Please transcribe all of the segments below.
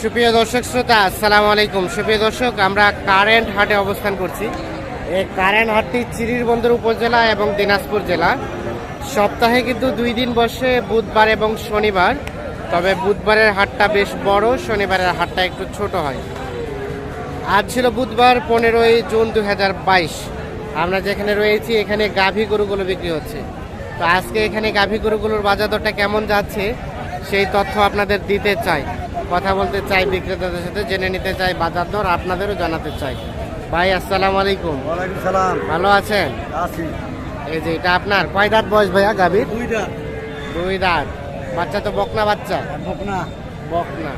সুপ্রিয় দর্শক শ্রোতা, আসসালামু আলাইকুম। সুপ্রিয় দর্শক, আমরা কারেন্ট হাটে অবস্থান করছি। এই কারেন্ট হাটটি চিরিরবন্দর উপজেলা এবং দিনাজপুর জেলা। সপ্তাহে কিন্তু দুই দিন বসে বুধবার এবং শনিবার, তবে বুধবারের হাটটা বেশ বড়, শনিবারের হাটটা একটু ছোট হয়। আজ ছিল বুধবার, পনেরোই জুন দু হাজার বাইশ। আমরা যেখানে রয়েছি, এখানে গাভী গরুগুলো বিক্রি হচ্ছে। তো আজকে এখানে গাভী গরুগুলোর বাজার দরটা কেমন যাচ্ছে, সেই তথ্য আপনাদের দিতে চাই। কথা বলতে চাই বিক্রেতাদের সাথে জেনে নিতে চাই বাজার দর আপনাদেরও জানাতে চাই। ভাই আসসালামু আলাইকুম। ওয়ালাইকুম সালাম। ভালো আছেন? আছি। এই যে এটা আপনার কয় দাঁত বয়স ভাইয়া গাভীর? দুই দাঁত। বাচ্চা তো বকনা বাচ্চা? বকনা। বকনা।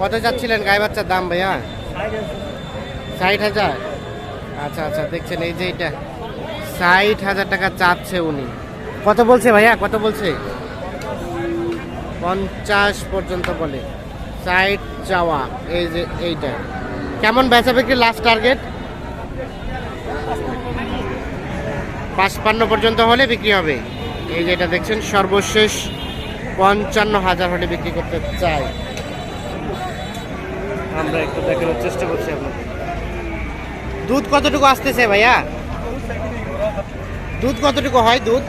কত যাচ্ছিলেন গায়ে বাচ্চার দাম ভাইয়া? ষাট হাজার? আচ্ছা আচ্ছা দেখছেন এই যে এটা। ষাট হাজার টাকা চাচ্ছে উনি। কত বলছে ভাইয়া? কত বলছে? পঞ্চাশ পর্যন্ত বলে। ষাট চাওয়া এই যে এইটা। কেমন বেচা বিক্রি লাস্ট টার্গেট পাঁচপান্ন পর্যন্ত হলে বিক্রি হবে। এই যে এটা দেখছেন, সর্বশেষ পঞ্চান্ন হাজার হলে বিক্রি করতে চাই। আমরা একটু দেখানোর চেষ্টা করছি আপনাদের। দুধ কতটুকু আসতেছে ভাইয়া? দুধ কতটুকু হয় দুধ?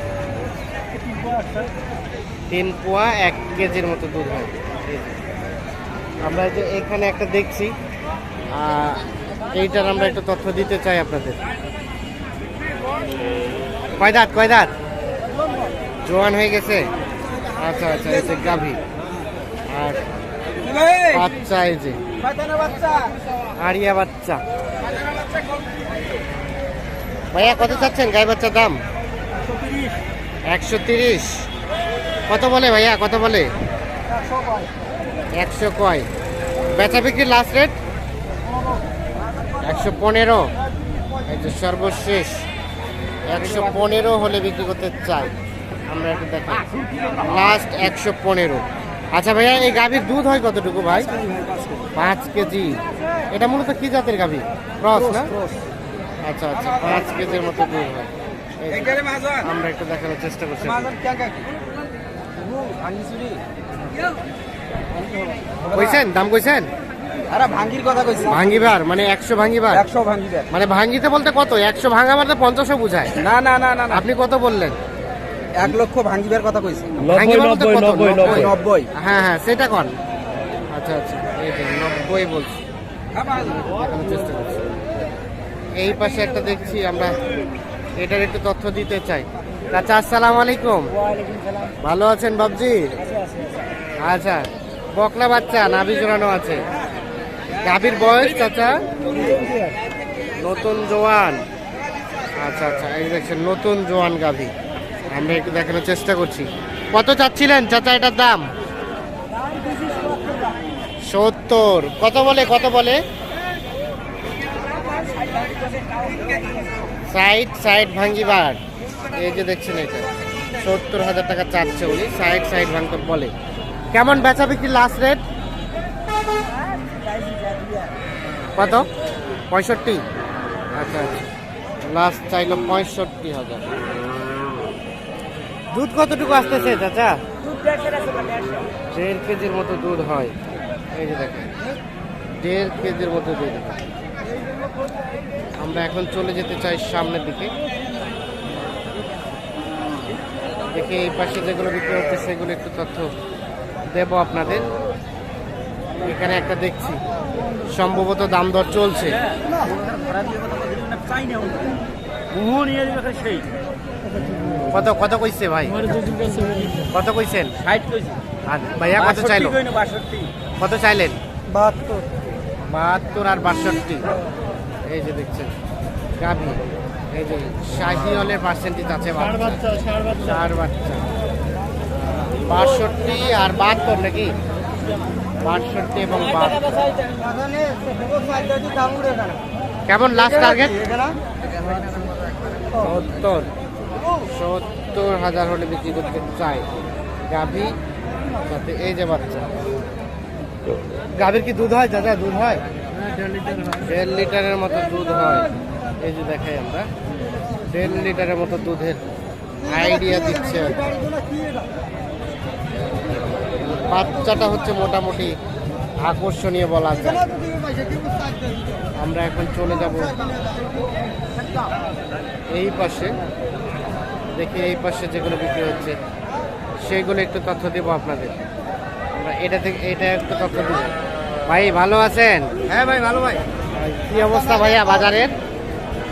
তিন পোয়া, এক কেজির মতো দুধ হয়। আমরা যে এখানে একটা দেখছি। এইটার আমরা একটা তথ্য দিতে চাই আপনাদের। কয় দাঁত কয় দাঁত জোয়ান হয়ে গেছে? আচ্ছা আচ্ছা এই যে গাভী। আর বাচ্চা, এই যে। আরিয়া বাচ্চা। ভাইয়া, কত চাচ্ছেন গাই বাচ্চার দাম? একশো তিরিশ। কত বলে ভাইয়া, কত বলে? একশো কয়। বেচা বিক্রি লাস্ট রেট একশো পনেরো। সর্বশেষ, একশো পনেরো হলে বিক্রি করতে চাই। আমরা একটু দেখি। লাস্ট একশো পনেরো। আচ্ছা ভাইয়া, এই গাভীর দুধ হয় কতটুকু ভাই? পাঁচ কেজি। এটা মূলত কি জাতের গাভী? ক্রস না? আচ্ছা আচ্ছা পাঁচ কেজির মতো দুধ হয়। আমরা একটু দেখানোর চেষ্টা করছি কইছেন? দাম কইছেন? আরে ভাঙ্গির কথা কইছি। ভাঙ্গিবার মানে একশো ভাঙ্গিবার? একশো ভাঙ্গিবার। মানে ভাঙ্গিতে বলতে কত? একশো ভাঙাবার তো পঞ্চাশও বুঝায়। না না না না আপনি কত বললেন? এক লক্ষ ভাঙ্গিবার কথা কইছি? নব্বই। হ্যাঁ হ্যাঁ সেটা কন? আচ্ছা আচ্ছা এই যে নব্বই বলছি। চেষ্টা করছি। এই পাশে একটা দেখছি আমরা। এটার একটু তথ্য দিতে চাই। চাচা আসসালামু আলাইকুম। ভালো আছেন বাবজি আচ্ছা। বকলা বাচ্চা, নাভি জোড়ানো আছে। গাভীর বয়স, চাচা? নতুন জোয়ান। আচ্ছা আচ্ছা এই দেখছেন, নতুন জোয়ান গাভী। আমরা একটু দেখানোর চেষ্টা করছি। কত চাচ্ছিলেন, চাচা, এটার দাম? সত্তর। কত বলে কত বলে? সাইড সাইড ভাঙ্গিবার। এই যে দেখছেন এটা, সত্তর হাজার টাকা চাচ্ছে উনি সাইড সাইড ভাঙতে বলে। কেমন বেচা বিক্রি লাস্ট রেট কত? পঁয়ষট্টি? আচ্ছা আচ্ছা। লাস্ট চাইলো পঁয়ষট্টি হাজার। দুধ কতটুকু আসতেছে, চাচা? দেড় কেজির মতো দুধ হয়। এই যে দেখেন, দেড় কেজির মতো দুধ। আমরা এখন চলে যেতে চাই সামনের দিকে। দেখে এই পাশে যেগুলো বিক্রি হচ্ছে, সেগুলো একটু তথ্য দেব আপনাদের। এখানে একটা দেখছি। সম্ভবত দাম দর চলছে। কত কত কইছে ভাই? কত কইছেন? আর ভাইয়া কত চাইলো? কত চাইলেন? বাহাত্তর। বাহাত্তর আর বাষট্টি। এই যে দেখছেন গাভী। এই যে শাহি হলের পার্সেন্টেজ আছে বাচ্চা। চার বাচ্চা। বাষট্টি আর বাহাত্তর নাকি? বাষট্টি এবং কেমন লাস্ট টার্গেট সত্তর। সত্তর হাজার হলে বিক্রি করতে চাই। গাভী সাথে এই যে বাচ্চা। গাভীর কি দুধ হয় দাদা দুধ হয়? দেড় লিটারের মতো দুধ হয়। এই যে দেখাই আমরা। দেড় লিটারের মতো দুধের আইডিয়া দিচ্ছে। বাচ্চাটা হচ্ছে মোটামুটি আকর্ষণীয় বলা যায়। আমরা এখন চলে যাব এই পাশে। দেখি এই পাশে যেগুলো বিক্রি হচ্ছে সেগুলো একটু তথ্য দেবো আপনাদের। আমরা এটা থেকে এটা একটু তথ্য দেবো। ভাই ভালো আছেন? হ্যাঁ ভাই ভালো ভাই। কি অবস্থা ভাইয়া বাজারের?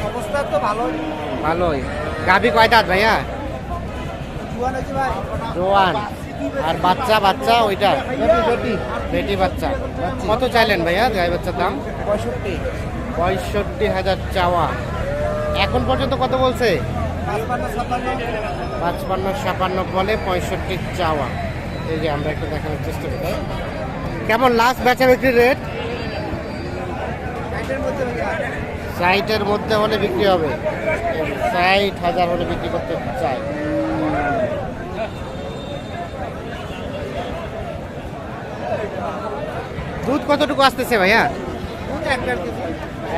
অবস্থা তো ভালো ভালোই। গাভি কয় দাঁত ভাইয়া? জোয়ান আর বাচ্চা বাচ্চা ওইটা? বেটি বাচ্চা। কত চাইলেন ভাইয়া গাই বাচ্চার দাম? পঁয়ষট্টি। পঁয়ষট্টি হাজার চাওয়া। এখন পর্যন্ত কত বলছে? পাঁচপান্ন ছাপান্ন বলে পঁয়ষট্টি চাওয়া। এই যে আমরা একটু দেখানোর চেষ্টা করি। কেমন লাস্ট বেচা বিক্রির রেট ষাটের মধ্যে হলে বিক্রি হবে। ষাট হাজার হলে বিক্রি করতে চাই। দুধ কতটুকু আসতেছে ভাইয়া? এক দেড় কেজি।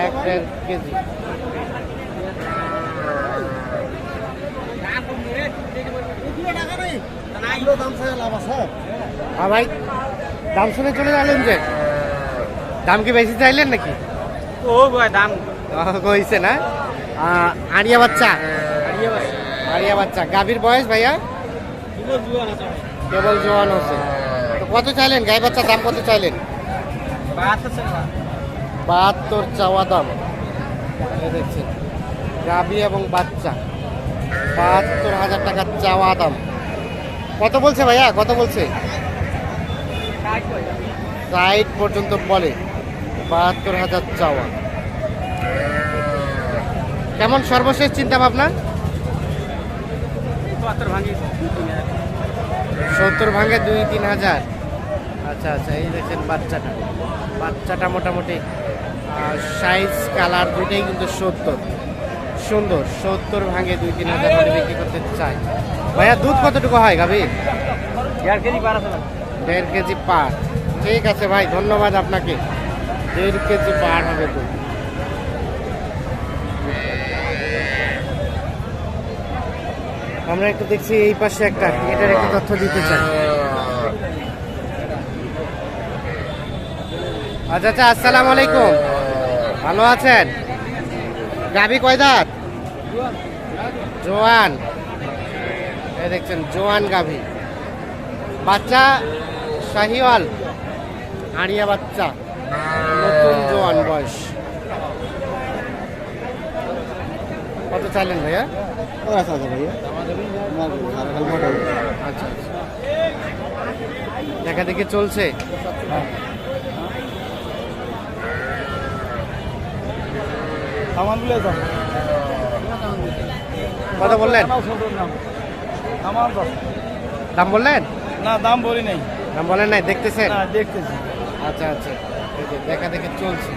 এক দেড় আছে হ্যাঁ ভাই দাম শুনে চলে গেলেন যে। দাম কি বেশি চাইলেন নাকি? ও ভাই দাম। কইছে না? আড়িয়া বাচ্চা। আড়িয়া বাচ্চা। গাভীর বয়স ভাইয়া? কেবল জোয়ান হচ্ছে তো কত চাইলেন? গাই বাচ্চার দাম কত চাইলেন? বাহাত্তর চাওয়া দাম। দেখছেন গাভী এবং বাচ্চা। বাহাত্তর হাজার টাকার চাওয়া দাম। কত বলছে ভাইয়া? কত বলছে? ষাট পর্যন্ত বলে। বাহাত্তর হাজার চাওয়া। কেমন সর্বশেষ চিন্তা ভাবনা? সত্তর ভাঙে দুই তিন হাজার। আচ্ছা আচ্ছা এই দেখেন বাচ্চাটা। বাচ্চাটা মোটামুটি সাইজ কালার দুইটাই কিন্তু সত্তর। সুন্দর সত্তর ভাঙে দুই তিন হাজার করে বিক্রি করতে চাই ভাইয়া দুধ কতটুকু হয় গাভী? দেড় কেজি বারোশো দেড় কেজি পার। ঠিক আছে ভাই ধন্যবাদ আপনাকে। দেড় কেজি পার হবে তো আমরা একটু দেখছি এই পাশে একটা এটার একটু তথ্য দিতে চাই। আচ্ছা আচ্ছা আসসালামু আলাইকুম। ভালো আছেন? গাবি কয় দাঁত? জোয়ান। এই দেখছেন জোয়ান গাভী বাচ্চা শাহিওয়াল আড়িয়া বাচ্চা নতুন জোয়ান বয়স। কত চাইলেন ভাইয়া? আচ্ছা আচ্ছা। দেখা দেখি চলছে। সামানগুলো দাম কত বললেন? দাম দাম বললেন? না দাম বলি নাই। দাম বলেন নাই দেখতেছেন? না দেখতেছি। আচ্ছা আচ্ছা। দেখা দেখে চলছে।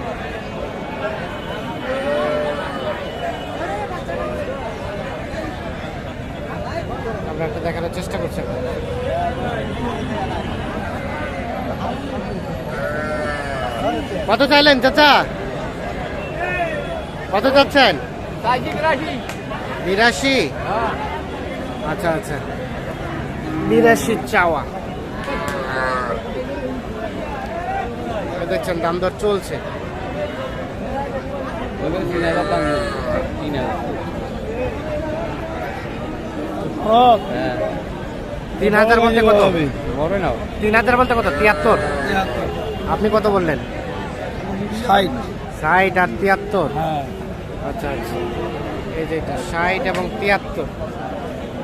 আমরা একটা দেখানোর চেষ্টা করছি কত চাইলেন চাচা? কত চাচ্ছেন? বিরাশি। আচ্ছা আচ্ছা। বিরাশি চাওয়া। দেখছেন দাম দর চলছে। তিন হাজার বলতে কত? তিন হাজার বলতে কত? তিয়াত্তর। আপনি কত বললেন? ষাট। ষাট আর তিয়াত্তর? হ্যাঁ। আচ্ছা আচ্ছা। এই যে এটা ষাট এবং তিয়াত্তর।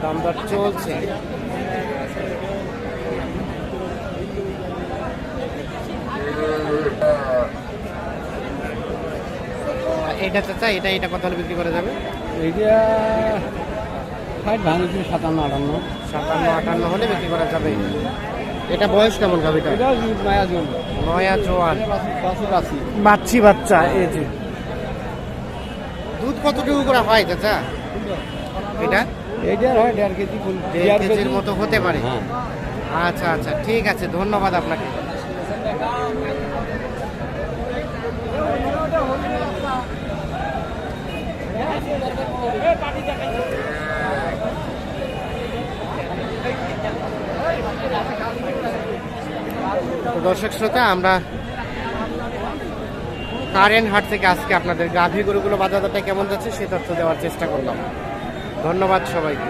দাম দর চলছে। এটা চাচা এটা এটা কত হলে বিক্রি করা যাবে? এইটা ষাট ভাঙেছি সাতান্ন আটান্ন। সাতান্ন আটান্ন হলে বিক্রি করা যাবে। এটা বয়স কেমন গাভিটা এটা মায়া জন। নয়া জোয়ান। আশি বাচ্চি বাচ্চা এই যে। দুধ কতটুকু করে হয় চাচা? এটা? এইটার হয় দেড় কেজি দেড় কেজির মতো হতে পারে। হ্যাঁ। আচ্ছা আচ্ছা ঠিক আছে ধন্যবাদ আপনাকে। দর্শক শ্রোতা, আমরা কারেন্ট হাট থেকে আজকে আপনাদের গাভী গরুগুলো বাজারটা কেমন যাচ্ছে সে তথ্য দেওয়ার চেষ্টা করলাম। ধন্যবাদ সবাইকে।